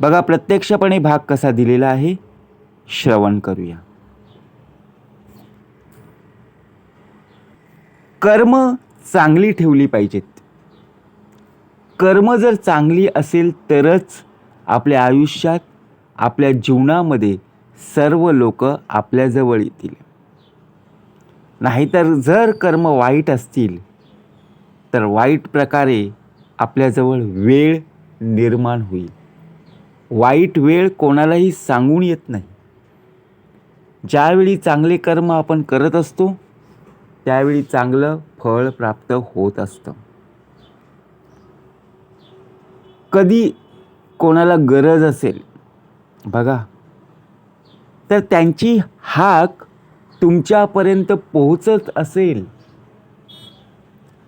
बघा प्रत्यक्षपणे भाग कसा दिलेला आहे? श्रवण करूया. कर्म चांगली ठेवली पाहिजेत. कर्म जर चांगली असेल तरच आपल्या आयुष्यात आपल्या जीवनामध्ये सर्व लोक आपल्याजवळ येतील. नाहीतर जर कर्म वाईट असतील तर वाईट प्रकारे आपल्याजवळ वेळ निर्माण होईल. वाईट वेळ कोणालाही सांगून येत नाही. ज्यावेळी चांगले कर्म आपण करत असतो त्यावेळी चांगलं फळ प्राप्त होत असतं. कधी कोणाला गरज असेल बघा तर त्यांची हाक तुमच्यापर्यंत पोहोचत असेल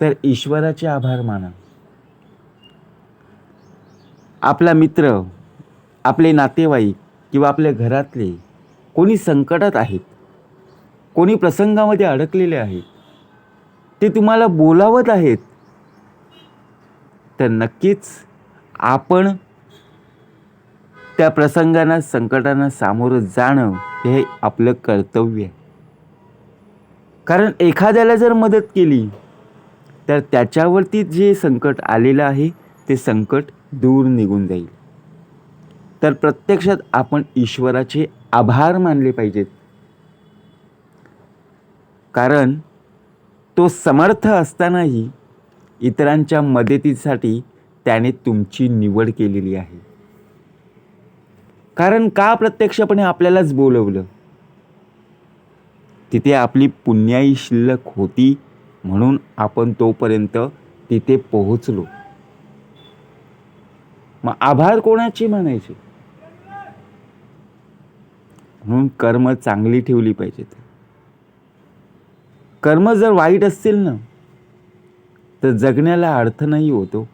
तर ईश्वराचे आभार माना. आपला मित्र आपले नातेवाईक किंवा आपल्या घरातले कोणी संकटात आहेत कोणी प्रसंगामध्ये अडकलेले आहेत ते तुम्हाला बोलावत आहेत तर नक्कीच आपण त्या प्रसंगांना संकटांना सामोरं जाणं हे आपलं कर्तव्य आहे. कारण एखाद्याला जर मदत केली तर त्याच्यावरती जे संकट आलेलं आहे ते संकट दूर निघून जाईल. तर प्रत्यक्षात आपण ईश्वराचे आभार मानले पाहिजेत. कारण तो समर्थ असतानाही इतरांच्या मदतीसाठी त्याने तुमची निवड केलेली आहे. कारण का प्रत्यक्षपणे आपल्यालाच बोलवलं? तिथे आपली पुण्याई शिल्लक होती म्हणून आपण तोपर्यंत तिथे पोहोचलो. मग आभार कोणाचे मानायचे? म्हणून कर्म चांगली ठेवली पाहिजेत कर्म जर वाईट असतील ना तर जगण्याला अर्थ नाही होतो हो.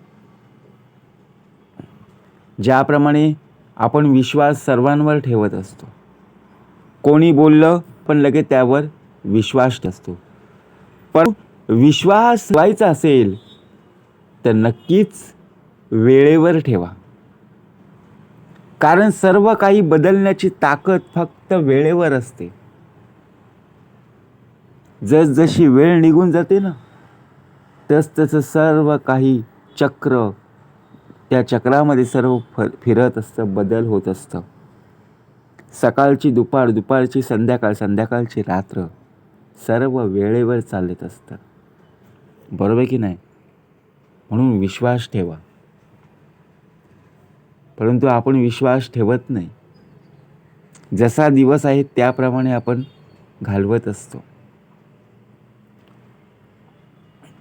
ज्याप्रमाणे आपण विश्वास सर्वांवर ठेवत असतो. कोणी बोललं पण लगेच त्यावर विश्वास असतो पण विश्वास व्हायचा असेल तर नक्कीच वेळेवर ठेवा. कारण सर्व काही बदलण्याची ताकद फक्त वेळेवर असते. जसजशी वेळ निघून जाते ना तस तसं सर्व काही चक्र त्या चक्रामध्ये सर्व फ फिरत असतं बदल होत असतं. सकाळची दुपार दुपारची संध्याकाळ संध्याकाळची रात्र सर्व वेळेवर चालत असतं. बरोबर की नाही? म्हणून विश्वास ठेवा. परंतु आपण विश्वास ठेवत नाही. जसा दिवस आहे त्याप्रमाणे आपण घालवत असतो.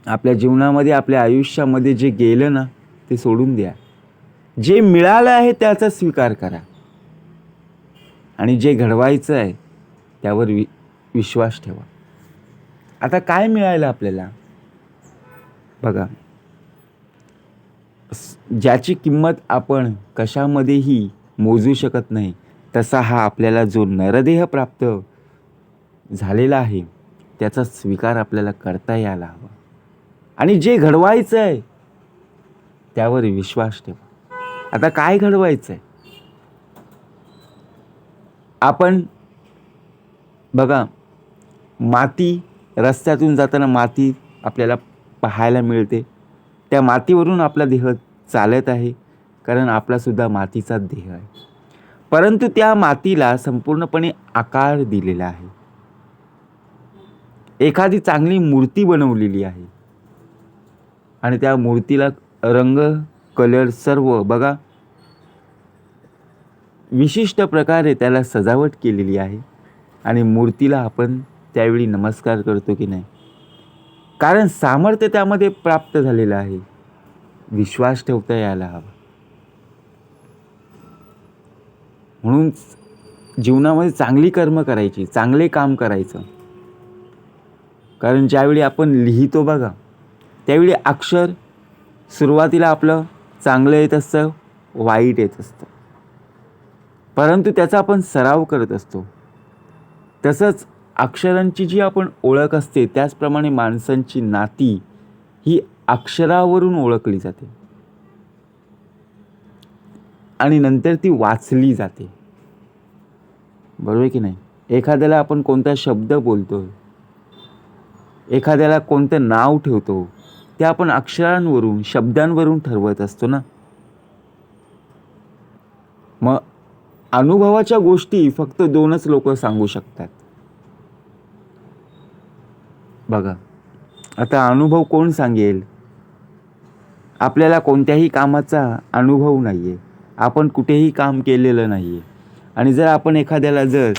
आपल्या जीवनामध्ये आपल्या आयुष्यामध्ये जे गेलं ना ते सोडून द्या. जे मिळालं आहे त्याचा स्वीकार करा. आणि जे घडवायचं आहे त्यावर वि विश्वास ठेवा. आता काय मिळालं आपल्याला? बघा. ज्याची किंमत आपण कशामध्येही मोजू शकत नाही तसा हा आपल्याला जो नरदेह प्राप्त झालेला आहे त्याचा स्वीकार आपल्याला करता यायला हवा. आणि जे घडवायचं आहे त्यावर विश्वास ठेवा. आता काय घडवायचं आहे आपण बघा माती रस्त्यातून जाताना माती आपल्याला पाहायला मिळते. त्या मातीवरून आपला देह चालत आहे कारण आपलासुद्धा मातीचा देह आहे. परंतु त्या मातीला संपूर्णपणे आकार दिलेला आहे. एखादी चांगली मूर्ती बनवलेली आहे. आणि त्या मूर्तीला रंग कलर सर्व बघा विशिष्ट प्रकारे त्याला सजावट केलेली आहे. आणि मूर्तीला आपण त्यावेळी नमस्कार करतो की नाही कारण सामर्थ्य त्यामध्ये प्राप्त झालेलं आहे. विश्वास ठेवता यायला हवा. म्हणून जीवनामध्ये चांगली कर्म करायची चांगले काम करायचं. कारण ज्यावेळी आपण लिहितो बघा त्यावेळी अक्षर सुरुवातीला आपलं चांगलं येत असतं वाईट येत असतं. परंतु त्याचा आपण सराव करत असतो. तसंच अक्षरांची जी आपण ओळख असते त्याचप्रमाणे माणसांची नाती ही अक्षरावरून ओळखली जाते. आणि नंतर ती वाचली जाते. बरोबर आहे की नाही? एखाद्याला आपण कोणता शब्द बोलतो एखाद्याला कोणतं नाव ठेवतो ते आपण अक्षरांवरून शब्दांवरून ठरवत असतो ना? मग अनुभवाच्या गोष्टी फक्त दोनच लोक सांगू शकतात. बघा. आता अनुभव कोण सांगेल? आपल्याला कोणत्याही कामाचा अनुभव नाही आहे आपण कुठेही काम केलेलं नाही आहे आणि जर आपण एखाद्याला जर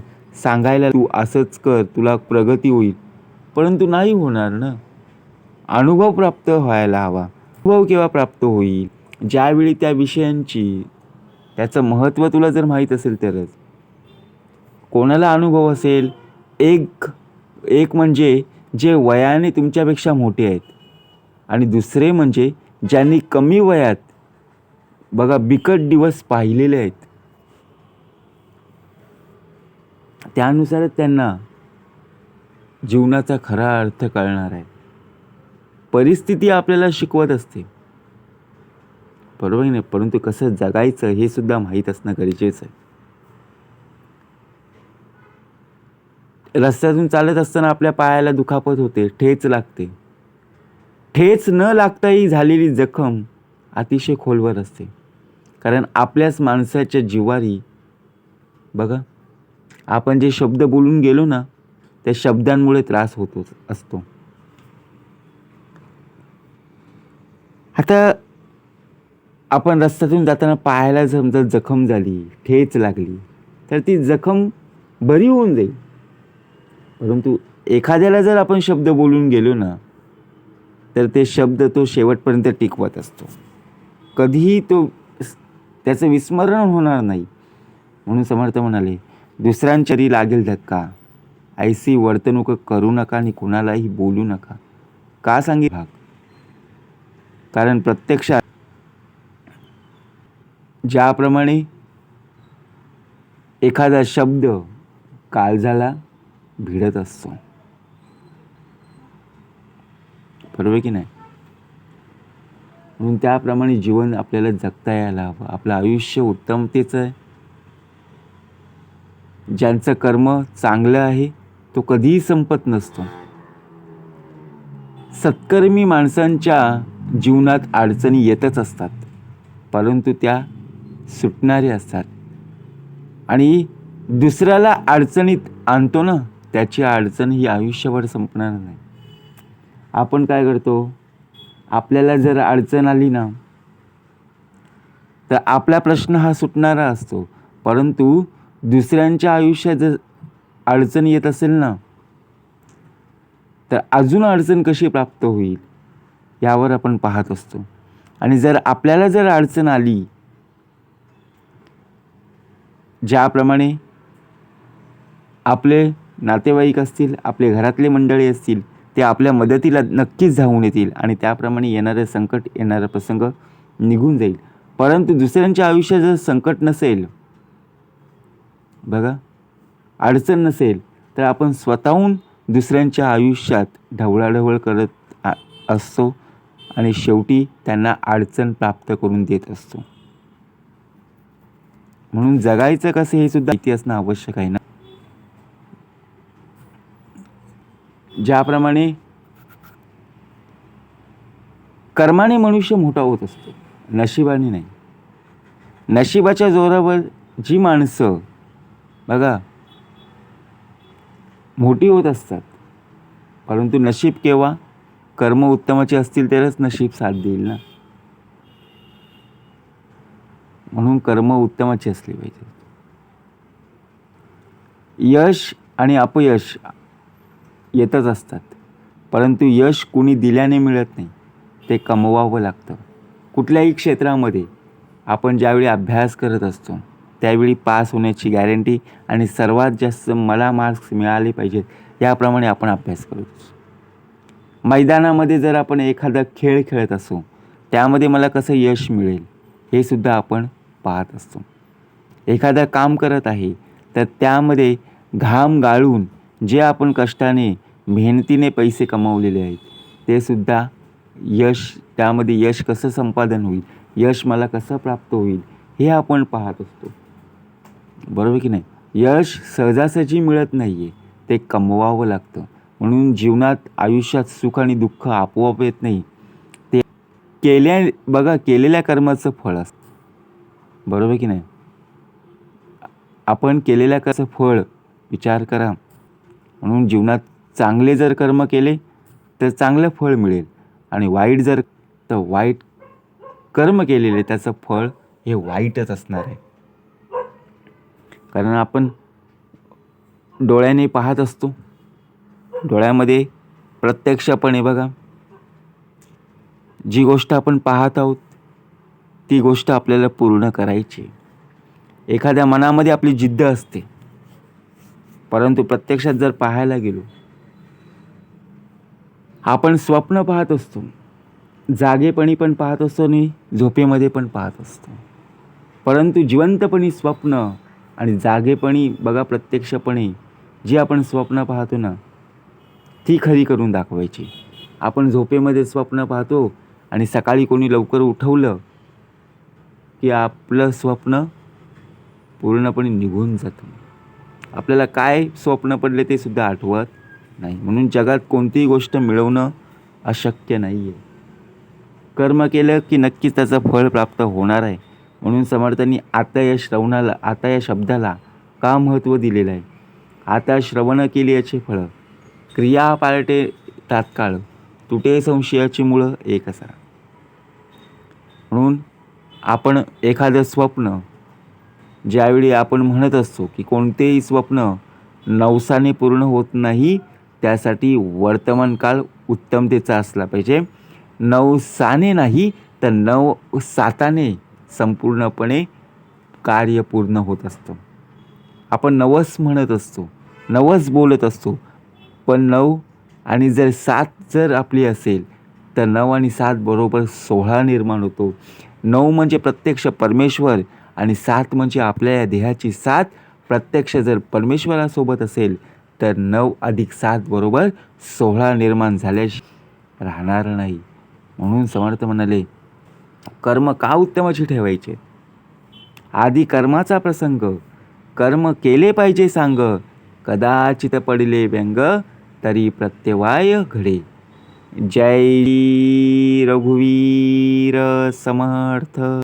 सांगायला तू असंच कर तुला प्रगती होईल. परंतु नाही होणार ना? अनुभव प्राप्त व्हायला हवा. अनुभव केव्हा प्राप्त होईल? ज्यावेळी त्या विषयांची त्याचं महत्त्व तुला जर माहीत असेल तरच. कोणाला अनुभव असेल? एक एक म्हणजे जे वयाने तुमच्यापेक्षा मोठे आहेत. आणि दुसरे म्हणजे ज्यांनी कमी वयात बघा बिकट दिवस पाहिलेले आहेत. त्यानुसारच त्यांना जीवनाचा खरा अर्थ कळणार आहे. परिस्थिती आपल्याला शिकवत असते. बरोबर नाही? परंतु कसं जगायचं हे सुद्धा माहीत असणं गरजेचं आहे. रस्त्यातून चालत असताना आपल्या पायाला दुखापत होते ठेच लागते. ठेच न लागताही झालेली जखम अतिशय खोलवर असते. कारण आपल्याच माणसाच्या जिवारी बघा आपण जे शब्द बोलून गेलो ना त्या शब्दांमुळे त्रास होतो असतो. आता आपण रस्त्यातून जाताना पायाला समजा जखम झाली ठेच लागली तर ती जखम बरी होऊन जाईल. परंतु एखाद्याला जर आपण शब्द बोलून गेलो ना तर ते शब्द तो शेवटपर्यंत टिकवत असतो. कधीही तो त्याचं विस्मरण होणार नाही. म्हणून समर्थ म्हणाले दुसऱ्यांच्या तरी लागेल धक्का. ऐसी वर्तणूक करू नका आणि कुणालाही बोलू नका. का सांगे भाग. कारण प्रत्यक्षात ज्याप्रमाणे एखादा शब्द काळजाला भिडत असतो. बरोबर की नाही? म्हणून त्याप्रमाणे जीवन आपल्याला जगता यायला हवं. आपलं आयुष्य उत्तमतेचं आहे. ज्यांचं कर्म चांगलं आहे तो कधीही संपत नसतो. सत्कर्मी माणसांच्या जीवनात अडचणी येतच असतात. परंतु त्या सुटणाऱ्या असतात. आणि दुसऱ्याला अडचणीत आणतो ना? त्याची अडचण ही आयुष्यभर संपणार नाही. आपण काय करतो? आपल्याला जर अडचण आली ना तर आपला प्रश्न हा सुटणारा असतो. परंतु दुसऱ्यांच्या आयुष्यात जर अडचण येत असेल ना तर अजून अडचण कशी प्राप्त होईल यावर आपण पाहत असतो. आणि जर आपल्याला जर अडचण आली ज्याप्रमाणे आपले नातेवाईक असतील आपले घरातले मंडळी असतील ते आपल्या मदतीला नक्कीच धावून येतील आणि त्याप्रमाणे येणारे संकट येणारा प्रसंग निघून जाईल. परंतु दुसऱ्यांच्या आयुष्यात जर संकट नसेल बघा अडचण नसेल तर आपण स्वतःहून दुसऱ्यांच्या आयुष्यात ढवळाढवळ करत असतो आणि शेवटी त्यांना अडचण प्राप्त करून देत असतो. म्हणून जगायचं कसं हे सुद्धा माहिती असणं आवश्यक आहे ना ज्याप्रमाणे कर्माने मनुष्य मोठा होत असतो नशिबाने नाही. नशिबाच्या जोरावर जी माणसं बघा मोठी होत असतात परंतु नशीब केव्हा कर्म उत्तमाचे असतील तरच नशीब साथ देईल ना. म्हणून कर्म उत्तमाचे असले पाहिजे यश आणि अपयश येतच असतात. परंतु यश कुणी दिल्याने मिळत नाही ते कमवावं लागतं. कुठल्याही क्षेत्रामध्ये आपण ज्यावेळी अभ्यास करत असतो त्यावेळी पास होण्याची गॅरंटी आणि सर्वात जास्त मला मार्क्स मिळाले पाहिजेत याप्रमाणे आपण अभ्यास करत असतो मैदानामध्ये जर आपण एखादा खेळ खेळत असू त्यामध्ये मला कसं यश मिळेल हे सुद्धा आपण पाहत असतो. एखादं काम करत आहे तर त्यामध्ये घाम गाळून जे आपण कष्टाने मेहनतीने पैसे कमावलेले आहेत ते सुद्धा यश त्यामध्ये यश कसं संपादन होईल यश मला कसं प्राप्त होईल हे आपण पाहत असतो. बरोबर की नाही? यश सहजासहजी मिळत नाही आहे ते कमवावं लागतं. म्हणून जीवनात आयुष्यात सुख आणि दुःख आपोआप येत नाही. ते केल्या बघा केलेल्या कर्माचं फळ असतं. बरोबर की नाही? आपण केलेल्या कसं फळ विचार करा. म्हणून जीवनात चांगले जर कर्म केले तर चांगलं फळ मिळेल. आणि वाईट जर तर वाईट कर्म केलेले त्याचं फळ हे वाईटच असणार आहे. कारण आपण डोळ्याने पाहत असतो. डोळ्यामध्ये प्रत्यक्षपणे बघा. जी गोष्ट आपण पाहत आहोत ती गोष्ट आपल्याला पूर्ण करायची एखाद्या मनामध्ये आपली जिद्द असते. परंतु प्रत्यक्षात जर पाहायला गेलो आपण स्वप्न पाहत असतो. जागेपणी पण पाहत असतो आणि झोपेमध्ये पण पाहत असतो. परंतु जिवंतपणी स्वप्न आणि जागेपणी बघा प्रत्यक्षपणे जी आपण स्वप्न पाहतो ना ती खरी करून दाखवायची. आपण झोपेमध्ये स्वप्न पाहतो आणि सकाळी कोणी लवकर उठवलं की आपलं स्वप्न पूर्णपणे निघून जातं. आपल्याला काय स्वप्न पडले ते सुद्धा आठवत नाही. म्हणून जगात कोणतीही गोष्ट मिळवणं अशक्य नाही आहे कर्म केलं की नक्कीच त्याचं फळ प्राप्त होणार आहे. म्हणून समर्थांनी आता या श्रवणाला आता या शब्दाला का महत्त्व दिलेलं आहे? आता श्रवण केली याचे फळं. क्रिया पार्टे तात्काळ. तुटे संशयाची मुळं एक असा म्हणून आपण एखादं स्वप्न ज्यावेळी आपण म्हणत असतो की कोणतेही स्वप्न नवसाने पूर्ण होत नाही त्यासाठी वर्तमान काळ उत्तमतेचा असला पाहिजे. नवसाने नाही तर नव साताने संपूर्णपणे कार्य पूर्ण होत असतं. आपण नवस म्हणत असतो नवस बोलत असतो पण नऊ आणि जर सात जर आपली असेल तर नऊ आणि सात बरोबर सोळा निर्माण होतो. नऊ म्हणजे प्रत्यक्ष परमेश्वर आणि सात म्हणजे आपल्या या देहाची सात प्रत्यक्ष जर परमेश्वरासोबत असेल तर नऊ अधिक सात बरोबर सोहळा निर्माण झाल्याशी राहणार नाही. म्हणून समर्थ म्हणाले कर्म का उत्तमाची ठेवायचे? आधी कर्माचा प्रसंग कर्म केले पाहिजे सांग कदाचित पडले व्यंग तरी प्रत्यवाय घडे. जय रघुवीर समर्थ.